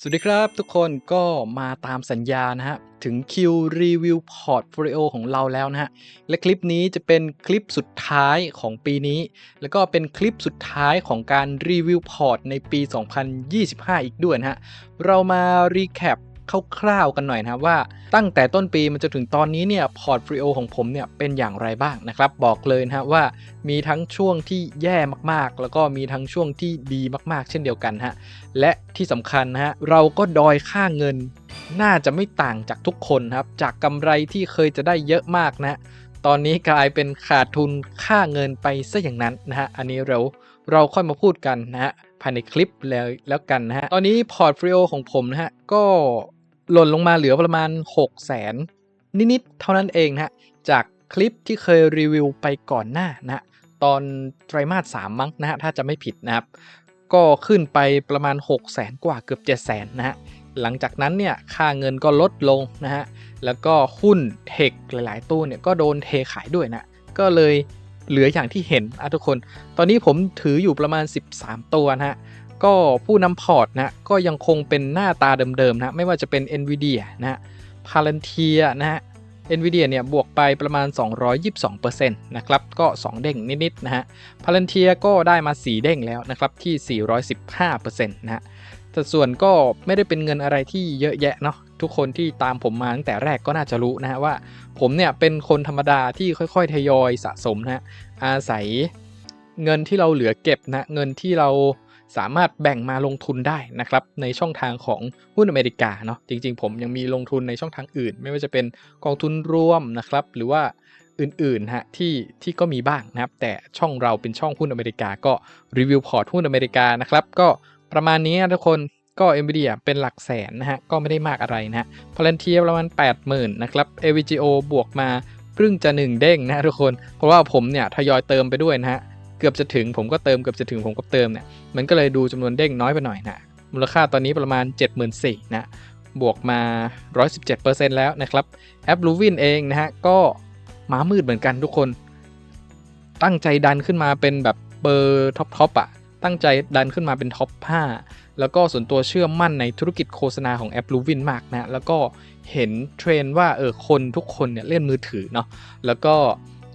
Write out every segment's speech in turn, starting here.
สวัสดีครับทุกคนก็มาตามสัญญานะฮะ ถึงคิวรีวิวพอร์ตโฟลิโอของเราแล้วนะฮะ และคลิปนี้จะเป็นคลิปสุดท้ายของปีนี้ แล้วก็เป็นคลิปสุดท้ายของการรีวิวพอร์ตในปี 2025 อีกด้วยนะฮะ เรามารีแคป คร่าวๆกันหน่อยนะครับว่าตั้งแต่ต้นปีมันจะถึงตอนนี้เนี่ยพอร์ตฟลิโอของผมเนี่ยเป็นอย่างไรบ้างนะครับบอกเลยนะฮะว่ามีทั้งช่วงที่แย่มากๆ แล้วก็มีทั้งช่วงที่ดีมากๆ เช่นเดียวกันฮะและที่สำคัญนะฮะเราก็ดอยค่าเงิน น่าจะไม่ต่างจากทุกคนครับจากกำไรที่เคยจะได้เยอะมากนะตอนนี้กลายเป็นขาดทุนค่าเงินไปซะอย่างนั้นนะฮะอันนี้เราเราค่อยมาพูดกันนะฮะภายในคลิปแล้วแล้วกันนะฮะ ตอนนี้พอร์ตฟลิโอของผมนะฮะ ก็ หล่นลงมาเหลือประมาณ 6 0แสนนิดๆเท่านั้นเองนะฮะจากคลิปที่เคยรีวิวไปก่อนหน้านะตอนไตรมาส3มั้งนะฮะถ้าจะไม่ผิดนะครับ ก็ขึ้นไปประมาณ 6 0แสนกว่าเกือบ7 0 0แสนนะฮะหลังจากนั้นเนี่ยค่าเงินก็ลดลงนะฮะแล้วก็หุ้นเทคหลายๆตู้เนี่ยก็โดนเทขายด้วยนะก็เลยเหลืออย่างที่เห็นอะทุกคน ตอนนี้ผมถืออยู่ประมาณ 13 ตัวนะฮะ ก็ผู้นำพอร์ตนะก็ยังคงเป็นหน้าตาเดิมๆนะไม่ว่าจะเป็น NVIDIA นะฮะ Palantir นะฮะ NVIDIA เนี่ยบวกไปประมาณ 222%นะครับก็ 2 เด้งนิดๆนะฮะ Palantir ก็ได้มา 4 เด้งแล้วนะครับที่ 415%นะฮะแต่ส่วนก็ไม่ได้เป็นเงินอะไรที่เยอะแยะเนาะทุกคนที่ตามผมมาตั้งแต่แรกก็น่าจะรู้นะฮะว่า ผมเนี่ยเป็นคนธรรมดาที่ค่อยๆ ทยอยสะสมนะฮะอาศัยเงินที่เราเหลือเก็บนะเงินที่เรา สามารถแบ่งมาลงทุนได้นะครับในช่องทางของหุ้นอเมริกาเนาะจริง ๆ ผมยังมีลงทุนในช่องทางอื่น ไม่ว่าจะเป็นกองทุนรวมนะครับ หรือว่าอื่นๆฮะที่ที่ก็มีบ้างนะครับ แต่ช่องเราเป็นช่องหุ้นอเมริกาก็รีวิวพอร์ตหุ้นอเมริกานะครับ ก็ประมาณนี้นะทุกคนก็ NVIDIA เป็นหลักแสนนะฮะ ก็ไม่ได้มากอะไรนะฮะ Palantir ประมาณ 80,000 นะครับ AVGO บวกมาเพิ่งจะ 1 เด้งนะทุกคน เพราะว่าผมเนี่ยทยอยเติมไปด้วยนะฮะ เกือบจะถึงผมก็เติมเกือบจะถึงผมก็เติมเนี่ยมันก็เลยดูจำนวนเด้งน้อยไปหน่อยนะมูลค่าตอนนี้ประมาณ 74,000นะบวกมา 117%แล้วนะครับแอป l u v i n เองนะฮะก็มามืดเหมือนกันทุกคน ตั้งใจดันขึ้นมาเป็นแบบเบอร์ท็อปทอปอะตั้งใจดันขึ้นมาเป็นท็อป 5 แล้วก็ส่วนตัวเชื่อมั่นในธุรกิจโฆษณาของแอป l u v i n มากนะ แล้วก็เห็นเทรนว่าเออคนทุกคนเนี่ยเล่นมือถือเนาะแล้วก็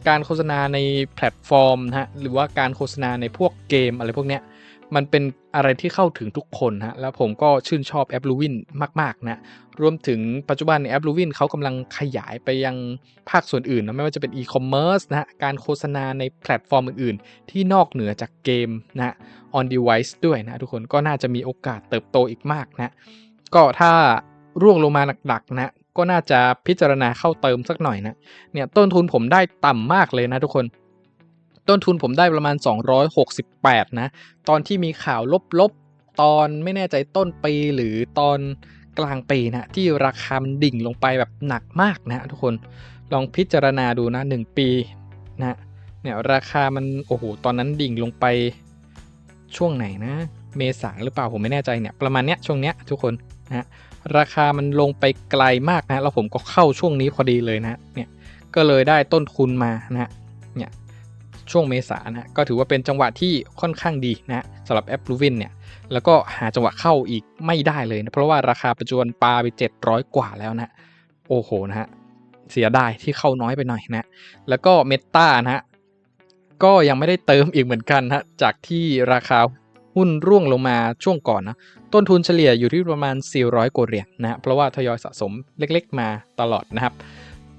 การโฆษณาในแพลตฟอร์มนะฮะหรือว่าการโฆษณาในพวกเกมอะไรพวกเนี้ยมันเป็นอะไรที่เข้าถึงทุกคนฮะแล้วผมก็ชื่นชอบแอป l u v i n มากๆนะรวมถึงปัจจุบันในแอป l u v i n เขากำลังขยายไปยังภาคส่วนอื่นนะไม่ว่าจะเป็นอีคอมเมิร์ซนะฮะการโฆษณาในแพลตฟอร์มอื่นๆ ที่นอกเหนือจากเกมนะฮะ on device ด้วยนะทุกคนก็น่าจะมีโอกาสเติบโตอีกมากนะก็ถ้าร่วงลงมาหนักๆนะ ก็น่าจะพิจารณาเข้าเติมสักหน่อยนะ เนี่ยต้นทุนผมได้ต่ำมากเลยนะทุกคน ต้นทุนผมได้ประมาณ 268 นะ ตอนที่มีข่าวลบๆ ตอนไม่แน่ใจต้นปีหรือตอนกลางปีนะที่ราคามันดิ่งลงไปแบบหนักมากนะทุกคนลองพิจารณาดูนะ 1 ปีนะเนี่ยราคามันโอ้โหตอนนั้นดิ่งลงไปช่วงไหนนะ เมษาหรือเปล่าผมไม่แน่ใจเนี่ยประมาณเนี้ยช่วงเนี้ยทุกคนนะ ราคามันลงไปไกลมากนะแล้วผมก็เข้าช่วงนี้พอดีเลยนะเนี่ยก็เลยได้ต้นทุนมานะเนี่ยช่วงเมษานะก็ถือว่าเป็นจังหวะที่ค่อนข้างดีนะสำหรับแอป l u v i n เนี่ยแล้วก็หาจังหวะเข้าอีกไม่ได้เลยนะเพราะว่าราคาปัจจุบันปาไป 700 กว่าแล้วนะโอ้โหนะฮะเสียดายที่เข้าน้อยไปหน่อยนะแล้วก็เมตานะฮะก็ยังไม่ได้เติมอีกเหมือนกันนะจากที่ราคา หุ้นร่วงลงมาช่วงก่อนนะต้นทุนเฉลี่ยอยู่ที่ประมาณ 400กว่าเหรียญนะเพราะว่าทยอยสะสมเล็กๆ มาตลอดนะครับ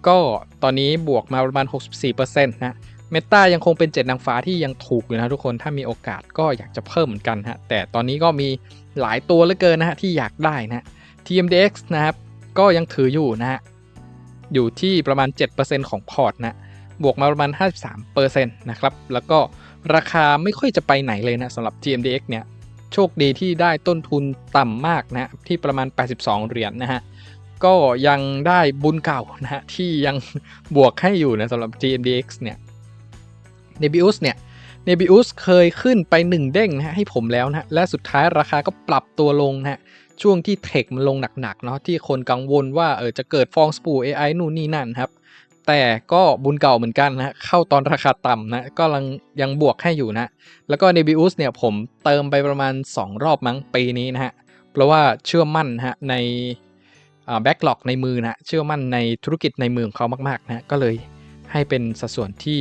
ก็ตอนนี้บวกมาประมาณ 64%นะเมตายังคงเป็นเจ็ดนางฟ้าที่ยังถูกอยู่นะทุกคนถ้ามีโอกาสก็อยากจะเพิ่มเหมือนกันฮะแต่ตอนนี้ก็มีหลายตัวเหลือเกินนะฮะที่อยากได้นะ TMDX นะครับก็ยังถืออยู่นะฮะอยู่ที่ประมาณ 7%ของพอร์ตนะบวกมาประมาณ 53%นะครับแล้วก็ ราคาไม่ค่อยจะไปไหนเลยนะสำหรับ TMDX เนี่ยโชคดีที่ได้ต้นทุนต่ำมากนะที่ประมาณ 82 เหรียญนนะฮะก็ยังได้บุญเก่านะฮะที่ยังบวกให้อยู่นะสำหรับ GMDX เนี่ย Nebius เนี่ย Nebius เคยขึ้นไป 1 เด้งนะฮะให้ผมแล้วนะฮะและสุดท้ายราคาก็ปรับตัวลงนะฮะช่วงที่เทคมันลงหนักๆเนาะที่คนกังวลว่าเออจะเกิดฟองสปู AI นู่นนี่นั่นครับ แต่ก็บุญเก่าเหมือนกันนะเข้าตอนราคาต่ำนะก็ยังยังบวกให้อยู่นะ แล้วก็ Nebius เนี่ยผมเติมไปประมาณ 2 รอบมั้งปีนี้นะฮะ เพราะว่าเชื่อมั่นนะฮะในแบ็กหลอกในมือนะเชื่อมั่นในธุรกิจในมือของเขามากๆนะก็เลยให้เป็นสัดส่วนที่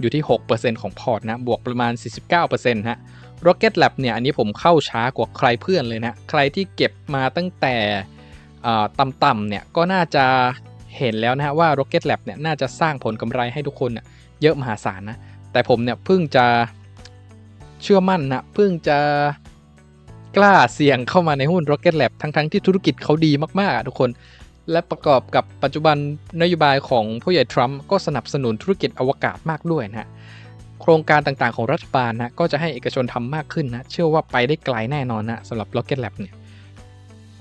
อยู่ที่ 6%ของพอร์ตนะบวกประมาณ 49%ฮะ Rocket Lab เนี่ยอันนี้ผมเข้าช้ากว่าใครเพื่อนเลยนะ ใครที่เก็บมาตั้งแต่ต่ำๆเนี่ยก็น่าจะ เห็นแล้วนะฮะว่า Rocket Lab เนี่ยน่าจะสร้างผลกำไรให้ทุกคนเยอะมหาศาลนะ แต่ผมเนี่ยเพิ่งจะเชื่อมั่นนะเพิ่งจะกล้าเสี่ยงเข้ามาในหุ้น Rocket Lab ทั้งๆที่ธุรกิจเขาดีมากๆทุกคน และประกอบกับปัจจุบันนโยบายของผู้ใหญ่ทรัมป์ก็สนับสนุนธุรกิจอวกาศมากด้วยนะฮะโครงการต่างๆของรัฐบาลนะก็จะให้เอกชนทำมากขึ้นนะ เชื่อว่าไปได้ไกลแน่นอนนะสำหรับ Rocket Lab เนี่ย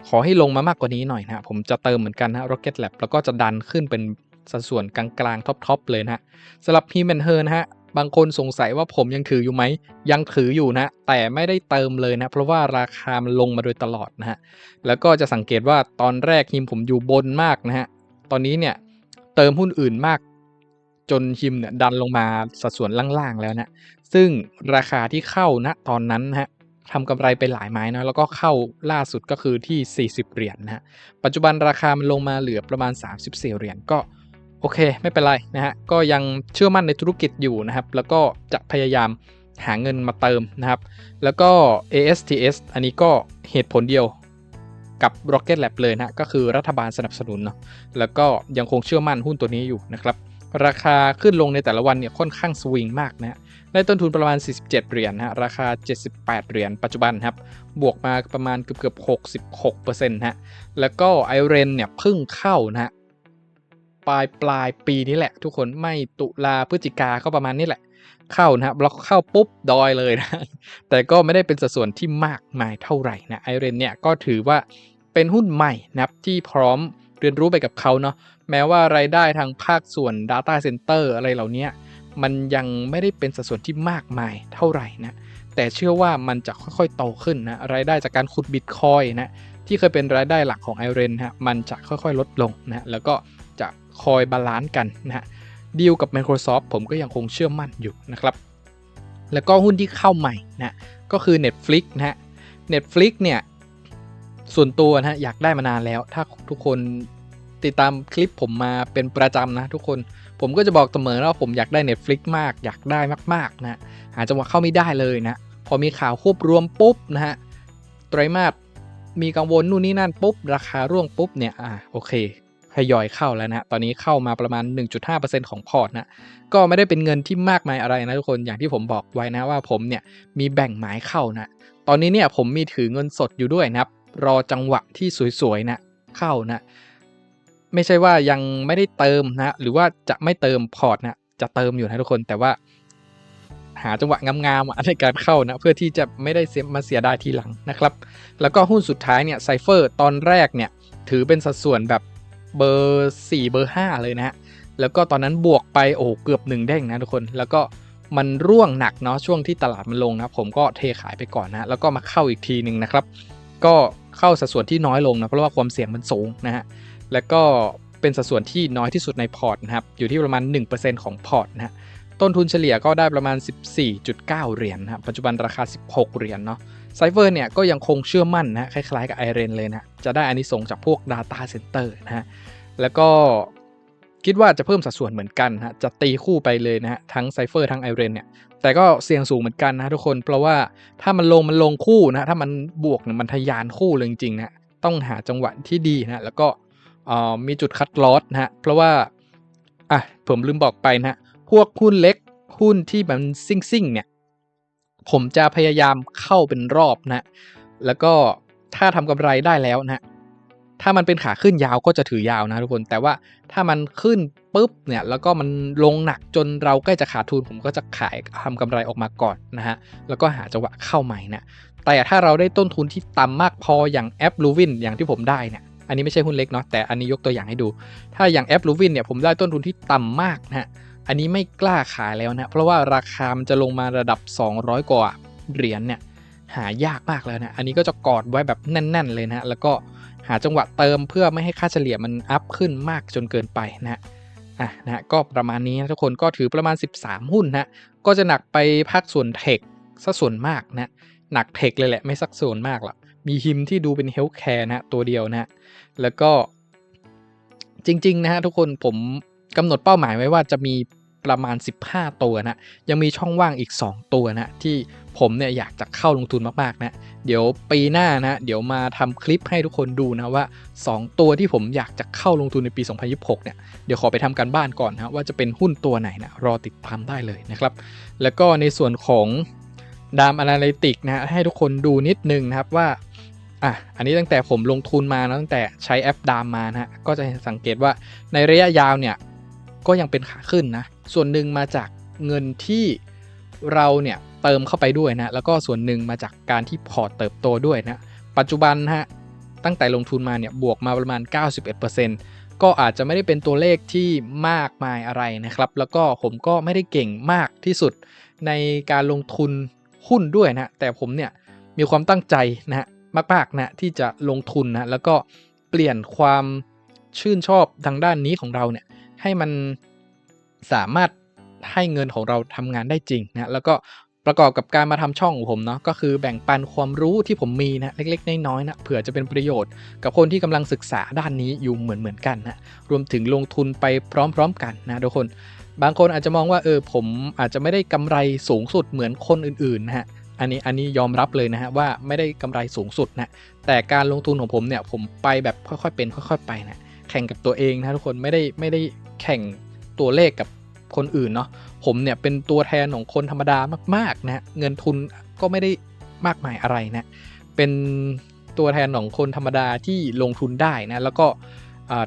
ขอให้ลงมามากกว่านี้หน่อยนะผมจะเติมเหมือนกันนะ Rocket Lab แล้วก็จะดันขึ้นเป็นสัดส่วนกลางๆท็อปๆเลยนะสำหรับ h e m a n h e r นะฮะบางคนสงสัยว่าผมยังถืออยู่ไหม ยังถืออยู่นะ แต่ไม่ได้เติมเลยนะ เพราะว่าราคามันลงมาโดยตลอดนะฮะ แล้วก็จะสังเกตว่าตอนแรกฮิมผมอยู่บนมากนะฮะ ตอนนี้เนี่ยเติมหุ้นอื่นมาก จนฮิมเนี่ยดันลงมาสัดส่วนล่างๆแล้วนะ ซึ่งราคาที่เข้านะตอนนั้นนะฮะ ทำกำไรไปหลายไม้นะแล้วก็เข้าล่าสุดก็คือที่ 40 เหรียญนนะฮะปัจจุบันราคามันลงมาเหลือประมาณ 34 เหรียญก็โอเค ไม่เป็นไรนะฮะก็ยังเชื่อมั่นในธุรกิจอยู่นะครับ แล้วก็จะพยายามหาเงินมาเติมนะครับ แล้วก็ ASTS อันนี้ก็เหตุผลเดียวกับ Rocket Lab เลยนะก็คือรัฐบาลสนับสนุนเนาะแล้วก็ยังคงเชื่อมั่นหุ้นตัวนี้อยู่นะครับ ราคาขึ้นลงในแต่ละวันเนี่ยค่อนข้างสวิงมากนะ ได้ต้นทุนประมาณ 47 เหรียญนะราคา 78 เหรียญปัจจุบันครับ บวกมาประมาณเกือบเกือบ66%นะแล้วก็ไอเรนเนี่ยเพิ่งเข้านะปลายปลายปีนี้แหละ ทุกคนไม่ตุลาพฤศจิกาก็ประมาณนี้แหละ เข้านะครับบล็อกเข้าปุ๊บ ดอยเลยนะ แต่ก็ไม่ได้เป็นสัดส่วนที่มากมายเท่าไหร่นะ ไอเรนเนี่ยก็ถือว่าเป็นหุ้นใหม่นะครับที่พร้อมเรียนรู้ไปกับเขาเนาะ แม้ว่ารายได้ทางภาคส่วน Data Center อะไรเหล่านี้ มันยังไม่ได้เป็นสัดส่วนที่มากมายเท่าไหร่นะแต่เชื่อว่ามันจะค่อยๆโตขึ้นนะรายได้จากการขุดบิตคอยนะที่เคยเป็นรายได้หลักของไอเรนฮะมันจะค่อยๆลดลงนะแล้วก็จะคอยบาลานซ์กันนะดีลกับ Microsoft ผมก็ยังคงเชื่อมั่นอยู่นะครับ แล้วก็หุ้นที่เข้าใหม่นะก็คือ Netflix นะฮะ Netflix เนี่ยส่วนตัวนะอยากได้มานานแล้ว ถ้าทุกคนติดตามคลิปผมมาเป็นประจำนะทุกคน ผมก็จะบอกเสมอว่าผมอยากได้ Netflix มาก อยากได้มากๆนะหาจังหวะเข้าไม่ได้เลยนะ พอมีข่าวควบรวมปุ๊บนะฮะไตรมาสมีกังวลนู่นนี่นั่นปุ๊บ ราคาร่วงปุ๊บเนี่ยอ่าโอเคทยอยเข้าแล้วนะ ตอนนี้เข้ามาประมาณ 1.5%ของพอร์ตนะ ก็ไม่ได้เป็นเงินที่มากมายอะไรนะทุกคน อย่างที่ผมบอกไว้นะว่าผมเนี่ยมีแบ่งหมายเข้านะ ตอนนี้เนี่ยผมมีถือเงินสดอยู่ด้วยนะรอจังหวะที่สวยๆนะเข้านะ ไม่ใช่ว่ายังไม่ได้เติมนะหรือว่าจะไม่เติมพอร์ตนะจะเติมอยู่นะทุกคนแต่ว่า หาจังหวะงามๆในการเข้านะเพื่อที่จะไม่ได้เสียมาเสียดายทีหลังนะครับ แล้วก็หุ้นสุดท้ายเนี่ยไซเฟอร์ตอนแรกเนี่ยถือเป็นสัดส่วนแบบเบอร์ 4 เบอร์ 5 เลยนะฮะแล้วก็ตอนนั้นบวกไปโอ้เกือบ 1 เด้งนะทุกคนแล้วก็มันร่วงหนักเนาะช่วงที่ตลาดมันลงนะผมก็เทขายไปก่อนนะแล้วก็มาเข้าอีกทีหนึ่งนะครับ ก็เข้าสัดส่วนที่น้อยลงนะเพราะว่าความเสี่ยงมันสูงนะฮะ แล้วก็เป็นสัดส่วนที่น้อยที่สุดในพอร์ตนะครับ อยู่ที่ประมาณ 1%ของพอร์ตนะฮะ ต้นทุนเฉลี่ยก็ได้ประมาณ 14.9 เหรียญนะครับปัจจุบันราคา 16 เหรียญเนาะไซเฟอร์เนี่ยก็ยังคงเชื่อมั่นนะคล้ายๆกับไอเรนเลยนะ จะได้อานิสงจากพวก Data Center นะฮะ แล้วก็คิดว่าจะเพิ่มสัดส่วนเหมือนกันฮะ จะตีคู่ไปเลยนะฮะ ทั้งไซเฟอร์ทั้งไอเรนเนี่ย แต่ก็เสี่ยงสูงเหมือนกันนะทุกคน เพราะว่าถ้ามันลงมันลงคู่นะ ถ้ามันบวกเนี่ยมันทะยานคู่เลยจริงๆนะ ต้องหาจังหวะที่ดีนะ แล้วก็ มีจุดคัดลอสนะฮะ เพราะว่า อะ ผมลืมบอกไปนะพวกหุ้นเล็กหุ้นที่มันซิ่งซิ่งเนี่ย ผมจะพยายามเข้าเป็นรอบนะ แล้วก็ถ้าทำกำไรได้แล้วนะถ้ามันเป็นขาขึ้นยาวก็จะถือยาวนะทุกคน แต่ว่าถ้ามันขึ้นปุ๊บเนี่ยแล้วก็มันลงหนักจนเราใกล้จะขาดทุนผมก็จะขายทำกำไรออกมาก่อนนะฮะแล้วก็หาจังหวะเข้าใหม่นะแต่ถ้าเราได้ต้นทุนที่ต่ำมากพออย่างแอปลูวินอย่างที่ผมได้เนี่ย อันนี้ไม่ใช่หุ้นเล็กเนาะแต่อันนี้ยกตัวอย่างให้ดู ถ้าอย่างแอปลูวินเนี่ยผมได้ต้นทุนที่ต่ำมากนะฮะอันนี้ไม่กล้าขายแล้วนะเพราะว่าราคามันจะลงมาระดับ 200 กว่าเหรียญเนี่ยหายากมากแล้วนะอันนี้ก็จะกอดไว้แบบแน่น ๆ เลยนะแล้วก็หาจังหวะเติมเพื่อไม่ให้ค่าเฉลี่ยมันอัพขึ้นมากจนเกินไปนะฮะอะนะก็ประมาณนี้นะทุกคนก็ถือประมาณ 13 หุ้นนะก็จะหนักไปภาคส่วนเทคซะส่วนมากนะหนักเทคเลยแหละไม่สักส่วนมากหรอก มีฮิมที่ดูเป็นเฮลท์แคร์นะฮะตัวเดียวนะฮะแล้วก็จริง ๆ นะฮะทุกคนผมกำหนดเป้าหมายไว้ว่าจะมีประมาณ 15 ตัวนะ ยังมีช่องว่างอีก 2 ตัวนะ ที่ผมเนี่ยอยากจะเข้าลงทุนมากๆนะ เดี๋ยวปีหน้านะ เดี๋ยวมาทำคลิปให้ทุกคนดูนะว่า 2 ตัวที่ผมอยากจะเข้าลงทุนในปี 2026 เนี่ย เดี๋ยวขอไปทำการบ้านก่อนนะว่าจะเป็นหุ้นตัวไหนนะ รอติดตามได้เลยนะครับ แล้วก็ในส่วนของดามอนาลิติกนะให้ทุกคนดูนิดนึงนะครับว่า อะอันนี้ตั้งแต่ผมลงทุนมานะตั้งแต่ใช้แอปดามมานะฮะก็จะสังเกตว่าในระยะยาวเนี่ยก็ยังเป็นขาขึ้นนะส่วนหนึ่งมาจากเงินที่เราเนี่ยเติมเข้าไปด้วยนะแล้วก็ส่วนหนึ่งมาจากการที่พอร์ตเติบโตด้วยนะปัจจุบันฮะตั้งแต่ลงทุนมาเนี่ยบวกมาประมาณ 91%ก็อาจจะไม่ได้เป็นตัวเลขที่มากมายอะไรนะครับ แล้วก็ผมก็ไม่ได้เก่งมากที่สุดในการลงทุนหุ้นด้วยนะแต่ผมเนี่ยมีความตั้งใจนะฮะ มากๆนะที่จะลงทุนนะแล้วก็เปลี่ยนความชื่นชอบทางด้านนี้ของเราเนี่ยให้มันสามารถให้เงินของเราทำงานได้จริงนะแล้วก็ประกอบกับการมาทำช่องของผมเนาะก็คือแบ่งปันความรู้ที่ผมมีนะเล็กๆน้อยๆนะเผื่อจะเป็นประโยชน์ กับคนที่กำลังศึกษาด้านนี้อยู่เหมือนๆกันนะรวมถึงลงทุนไปพร้อม ๆ กันนะทุกคน บางคนอาจจะมองว่าเออผมอาจจะไม่ได้กำไรสูงสุดเหมือนคนอื่นๆนะฮะ อันนี้อันนี้ยอมรับเลยนะฮะว่าไม่ได้กำไรสูงสุดนะแต่การลงทุนของผมเนี่ยผมไปแบบค่อยๆเป็นค่อยๆไปนะแข่งกับตัวเองนะทุกคนไม่ได้ไม่ได้แข่งตัวเลขกับคนอื่นเนาะผมเนี่ยเป็นตัวแทนของคนธรรมดามากๆนะเงินทุนก็ไม่ได้มากมายอะไรนะเป็นตัวแทนของคนธรรมดาที่ลงทุนได้นะแล้วก็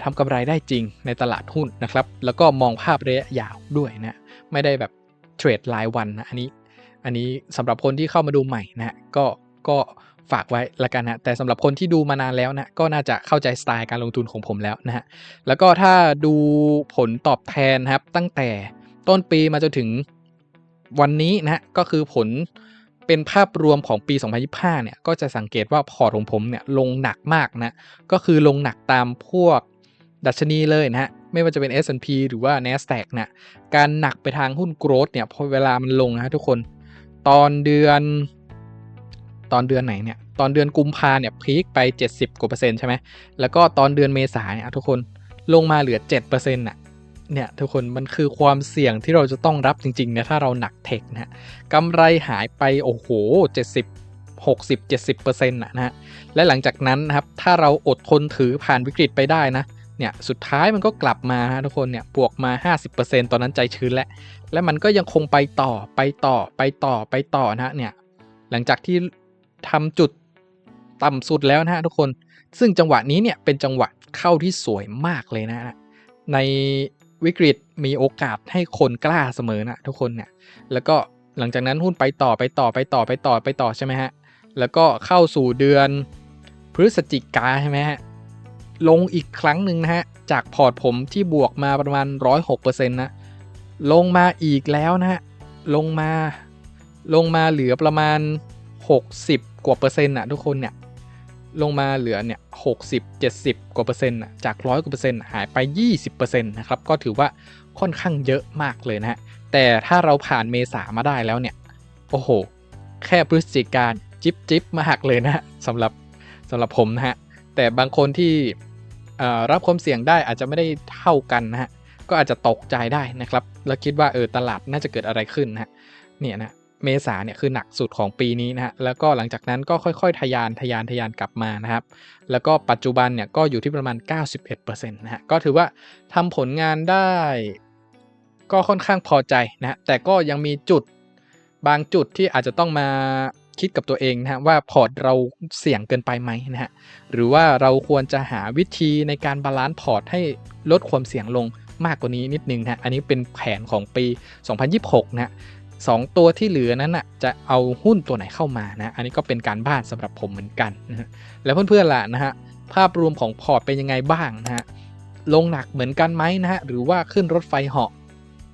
ทำกำไรได้จริงในตลาดหุ้นนะครับ แล้วก็มองภาพระยะยาวด้วยนะ ไม่ได้แบบเทรดรายวันนะ อันนี้ อันนี้สำหรับคนที่เข้ามาดูใหม่นะก็ก็ฝากไว้ละกันนะแต่สำหรับคนที่ดูมานานแล้วนะก็น่าจะเข้าใจสไตล์การลงทุนของผมแล้วนะฮะแล้วก็ถ้าดูผลตอบแทนครับตั้งแต่ต้นปีมาจนถึงวันนี้นะก็คือผลเป็นภาพรวมของปี 2025 เนี่ย ก็จะสังเกตว่าพอร์ตของผมเนี่ยลงหนักมากนะ ก็คือลงหนักตามพวกดัชนีเลยนะฮะ ไม่ว่าจะเป็น S&P หรือว่า NASDAQ นะ การหนักไปทางหุ้นโกรดเนี่ย พอเวลามันลงนะทุกคน ตอนเดือนตอนเดือนไหนเนี่ย ตอนเดือนกุมภาเนี่ยพีคไป 70 กว่าเปอร์เซ็นต์ใช่ไหม แล้วก็ตอนเดือนเมษาเนี่ยทุกคนลงมาเหลือ7%น่ะ เนี่ยทุกคนมันคือความเสี่ยงที่เราจะต้องรับจริงๆนี่ยถ้าเราหนักเทคนะฮะกำไรหายไปโอ้โห 70 60 70%นะนะฮะ และหลังจากนั้นนะครับ ถ้าเราอดทนถือผ่านวิกฤตไปได้นะ เนี่ยสุดท้ายมันก็กลับมาฮะทุกคนเนี่ยบวกมา 50%ตอนนั้นใจชื้นแล้ว และมันก็ยังคงไปต่อไปต่อไปต่อไปต่อนะเนี่ยหลังจากที่ทำจุดต่ำสุดแล้วนะฮะทุกคน ซึ่งจังหวะนี้เนี่ยเป็นจังหวะเข้าที่สวยมากเลยนะฮะในวิกฤตมีโอกาสให้คนกล้าเสมอนะทุกคนเนี่ยแล้วก็หลังจากนั้นหุ้นไปต่อไปต่อไปต่อไปต่อไปต่อใช่ไหมฮะแล้วก็เข้าสู่เดือนพฤศจิกาใช่ไหมฮะลงอีกครั้งหนึ่งนะฮะจากพอร์ตผมที่บวกมาประมาณ 106%นะ ลงมาอีกแล้วนะฮะ ลงมา ลงมาเหลือประมาณ 60 กว่าเปอร์เซ็นต์อะทุกคนเนี่ย ลงมาเหลือเนี่ยหกสิบเจ็ดสิบกว่าเปอร์เซ็นต์อะจากร้อยกว่าเปอร์เซ็นต์หายไป 20%นะครับ ก็ถือว่าค่อนข้างเยอะมากเลยนะฮะ แต่ถ้าเราผ่านเมษามาได้แล้วเนี่ย โอ้โห แค่พฤศจิกาจิบจิบมาหักเลยนะฮะสำหรับสำหรับผมนะฮะ แต่บางคนที่รับความเสี่ยงได้อาจจะไม่ได้เท่ากันนะฮะ ก็อาจจะตกใจได้นะครับ แล้วคิดว่าเออตลาดน่าจะเกิดอะไรขึ้นนะเนี่ยนะเมษาเนี่ยคือหนักสุดของปีนี้นะฮะ แล้วก็หลังจากนั้นก็ค่อยๆ ทยานทยานทยานกลับมานะครับ แล้วก็ปัจจุบันเนี่ยก็อยู่ที่ประมาณ 91%นะฮะ ก็ถือว่าทำผลงานได้ ก็ค่อนข้างพอใจนะ แต่ก็ยังมีจุดบางจุดที่อาจจะต้องมาคิดกับตัวเองนะฮะว่าพอร์ตเราเสี่ยงเกินไปไหมนะฮะ หรือว่าเราควรจะหาวิธีในการบาลานซ์พอร์ตให้ลดความเสี่ยงลง มากกว่านี้นิดนึงนะอันนี้เป็นแผนของปี 2026 นะ2ตัวที่เหลือนั้นอะจะเอาหุ้นตัวไหนเข้ามานะ อันนี้ก็เป็นการบ้านสำหรับผมเหมือนกันนะแล้วเพื่อนๆล่ะนะฮะภาพรวมของพอร์ตเป็นยังไงบ้างนะฮะลงหนักเหมือนกันไหมนะฮะหรือว่าขึ้นรถไฟเหาะ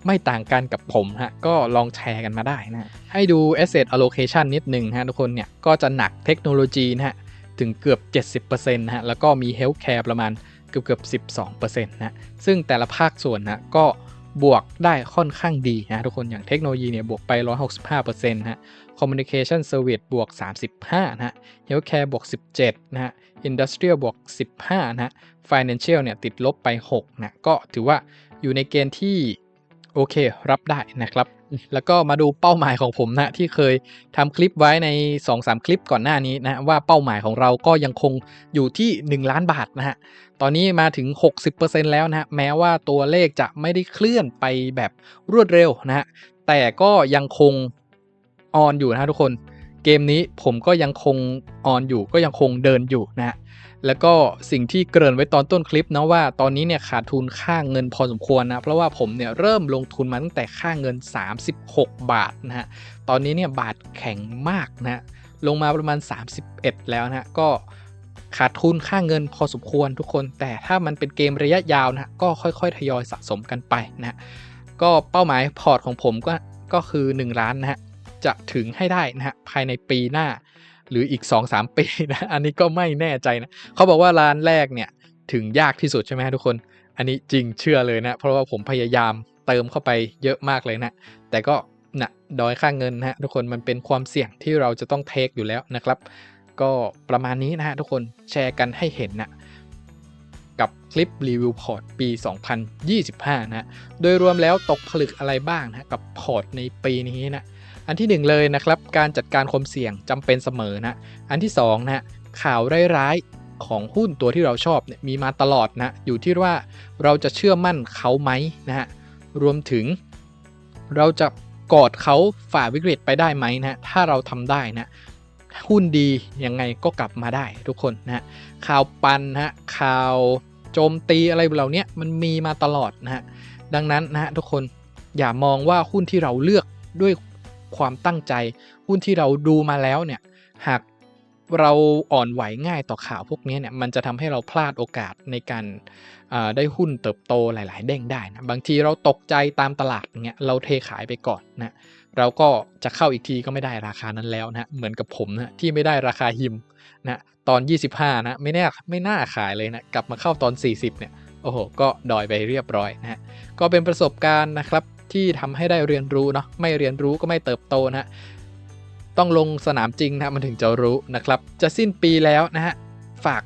ไม่ต่างกันกับผมฮะก็ลองแชร์กันมาได้นะให้ดู asset allocation นิดหนึ่งฮะทุกคนเนี่ยก็จะหนักเทคโนโลยีนะฮะถึงเกือบ 70%นะฮะแล้วก็มี healthcare ประมาณ เกือบเกือบ12%นะซึ่งแต่ละภาคส่วนนะก็บวกได้ค่อนข้างดีนะทุกคนอย่างเทคโนโลยีเนี่ยบวกไป 165%นะ Communication Service บวก 35 นะฮะ Healthcare บวก 17 นะฮะ Industrial บวก 15 นะฮะ Financial เนี่ยติดลบไป 6 นะ ก็ถือว่าอยู่ในเกณฑ์ที่โอเครับได้นะครับ แล้วก็มาดูเป้าหมายของผมนะที่เคยทำคลิปไว้ใน 2-3 คลิปก่อนหน้านี้นะว่าเป้าหมายของเราก็ยังคงอยู่ที่ 1 ล้านบาทนะฮะตอนนี้มาถึง 60%แล้วนะแม้ว่าตัวเลขจะไม่ได้เคลื่อนไปแบบรวดเร็วนะฮะแต่ก็ยังคงออนอยู่นะทุกคน เกมนี้ผมก็ยังคงออนอยู่ก็ยังคงเดินอยู่นะฮะแล้วก็สิ่งที่เกริ่นไว้ตอนต้นคลิปนะว่าตอนนี้เนี่ยขาดทุนค่าเงินพอสมควรนะ เพราะว่าผมเนี่ยเริ่มลงทุนมาตั้งแต่ค่าเงิน 36 บาทนะฮะ ตอนนี้เนี่ยบาทแข็งมากนะฮะลงมาประมาณ 31 แล้วนะก็ขาดทุนค่าเงินพอสมควรทุกคน แต่ถ้ามันเป็นเกมระยะยาวนะก็ค่อยๆ ทยอยสะสมกันไปนะฮะก็เป้าหมายพอร์ตของผมก็ก็คือ 1 ล้านนะฮะ จะถึงให้ได้นะฮะภายในปีหน้า หรืออีก 2-3 ปีนะอันนี้ก็ไม่แน่ใจนะเขาบอกว่าร้านแรกเนี่ยถึงยากที่สุดใช่ไหมทุกคน อันนี้จริงเชื่อเลยนะ เพราะว่าผมพยายามเติมเข้าไปเยอะมากเลยนะ แต่ก็นะดอยค่าเงินนะฮะทุกคนมันเป็นความเสี่ยงที่เราจะต้องเทคอยู่แล้วนะครับ ก็ประมาณนี้นะฮะทุกคนแชร์กันให้เห็นนะกับคลิปรีวิวพอร์ตปี 2025 นะฮะโดยรวมแล้วตกผลึกอะไรบ้างนะกับพอร์ตในปีนี้นะ อันที่หนึ่งเลยนะครับการจัดการความเสี่ยงจำเป็นเสมอนะอันที่สองนะข่าวร้ายๆของหุ้นตัวที่เราชอบเนี่ยมีมาตลอดนะอยู่ที่ว่าเราจะเชื่อมั่นเขาไหมนะฮะรวมถึง เราจะกอดเขาฝ่าวิกฤตไปได้ไหมนะถ้าเราทำได้นะหุ้นดียังไงก็กลับมาได้ทุกคนนะฮะข่าวปันนะฮะข่าวโจมตีอะไรเหล่านี้มันมีมาตลอดนะฮะดังนั้นนะฮะทุกคนอย่ามองว่าหุ้นที่เราเลือกด้วย ความตั้งใจ หุ้นที่เราดูมาแล้วเนี่ยหากเราอ่อนไหวง่ายต่อข่าวพวกนี้เนี่ยมันจะทำให้เราพลาดโอกาสในการได้หุ้นเติบโตหลาย ๆ เด้งได้นะบางทีเราตกใจตามตลาดเงี้ยเราเทขายไปก่อนนะเราก็จะเข้าอีกทีก็ไม่ได้ราคานั้นแล้วนะเหมือนกับผมนะที่ไม่ได้ราคาหิมนะตอน 25 นะไม่แน่ไม่น่าขายเลยนะกลับมาเข้าตอน 40 เนี่ยโอ้โหก็ดอยไปเรียบร้อยนะก็เป็นประสบการณ์นะครับ ที่ทำให้ได้เรียนรู้เนาะไม่เรียนรู้ก็ไม่เติบโตนะฮะต้องลงสนามจริงนะมันถึงจะรู้นะครับ จะสิ้นปีแล้วนะฮะฝาก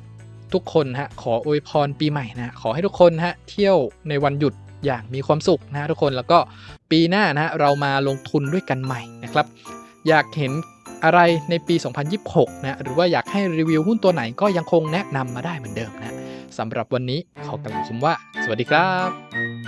ทุกคนฮะขออวยพรปีใหม่นะขอให้ทุกคนฮะเที่ยวในวันหยุดอย่างมีความสุขนะทุกคนแล้วก็ปีหน้านะเรามาลงทุนด้วยกันใหม่นะครับ อยากเห็นอะไรในปี 2026 นะหรือว่าอยากให้รีวิวหุ้นตัวไหนก็ยังคงแนะนำมาได้เหมือนเดิมนะสำหรับวันนี้ขอกล่าวคำว่า สวัสดีครับ